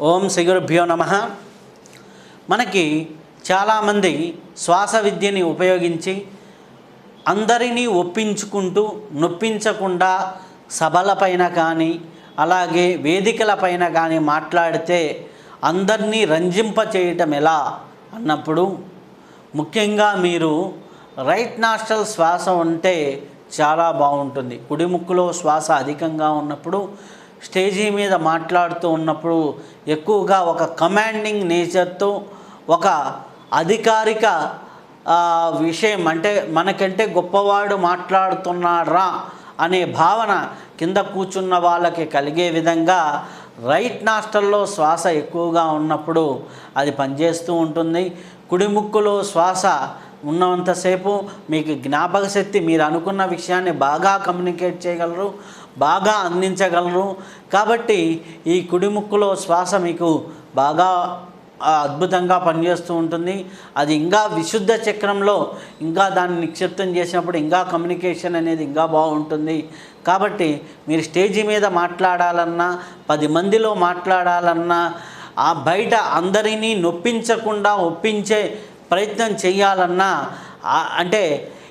ఓం శ్రీగురుభ్యో నమ. మనకి చాలామంది శ్వాస విద్యని ఉపయోగించి అందరినీ ఒప్పించుకుంటూ నొప్పించకుండా సభలపైన కానీ అలాగే వేదికలపైన కానీ మాట్లాడితే అందరినీ రంజింప చేయటం ఎలా అన్నప్పుడు ముఖ్యంగా మీరు రైట్ నాస్టల్ శ్వాస ఉంటే చాలా బాగుంటుంది. కుడి ముక్కులో శ్వాస అధికంగా ఉన్నప్పుడు స్టేజీ మీద మాట్లాడుతూ ఉన్నప్పుడు ఎక్కువగా ఒక కమాండింగ్ నేచర్తో ఒక అధికారిక విషయం అంటే మనకంటే గొప్పవాడు మాట్లాడుతున్నారా అనే భావన కింద కూర్చున్న వాళ్ళకి కలిగే విధంగా రైట్ నాస్టల్లో శ్వాస ఎక్కువగా ఉన్నప్పుడు అది పనిచేస్తూ ఉంటుంది. కుడిముక్కులో శ్వాస ఉన్నంతసేపు మీకు జ్ఞాపక శక్తి మీరు అనుకున్న విషయాన్ని బాగా కమ్యూనికేట్ చేయగలరు. బాగా అందించగలరు కాబట్టి ఈ కుడిముక్కులో శ్వాస మీకు బాగా అద్భుతంగా పనిచేస్తూ ఉంటుంది. అది ఇంకా విశుద్ధ చక్రంలో ఇంకా దాన్ని నిక్షిప్తం చేసినప్పుడు ఇంకా కమ్యూనికేషన్ అనేది ఇంకా బాగుంటుంది. కాబట్టి మీరు స్టేజీ మీద మాట్లాడాలన్నా పది మందిలో మాట్లాడాలన్నా ఆ బయట అందరినీ నొప్పించకుండా ఒప్పించే ప్రయత్నం చేయాలన్నా అంటే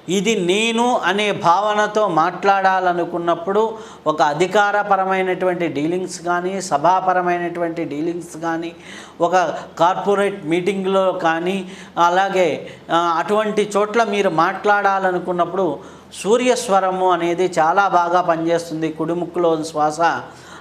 ఇది నేను అనే భావనతో మాట్లాడాలనుకున్నప్పుడు ఒక అధికారపరమైనటువంటి డీలింగ్స్ కానీ సభాపరమైనటువంటి డీలింగ్స్ కానీ ఒక కార్పొరేట్ మీటింగ్లో కానీ అలాగే అటువంటి చోట్ల మీరు మాట్లాడాలనుకున్నప్పుడు సూర్యస్వరము అనేది చాలా బాగా పనిచేస్తుంది. కుడిముక్కులో శ్వాస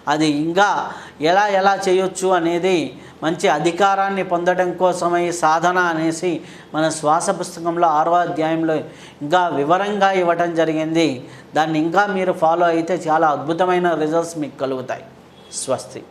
అది ఇంకా ఎలా ఎలా చేయొచ్చు అనేది మంచి అధికారాన్ని పొందడం కోసమై సాధన అనేసి మన శ్వాస పుస్తకంలో ఆరో అధ్యాయంలో ఇంకా వివరంగా ఇవ్వటం జరిగింది. దాన్ని ఇంకా మీరు ఫాలో అయితే చాలా అద్భుతమైన రిజల్ట్స్ మీకు కలుగుతాయి. స్వస్తి.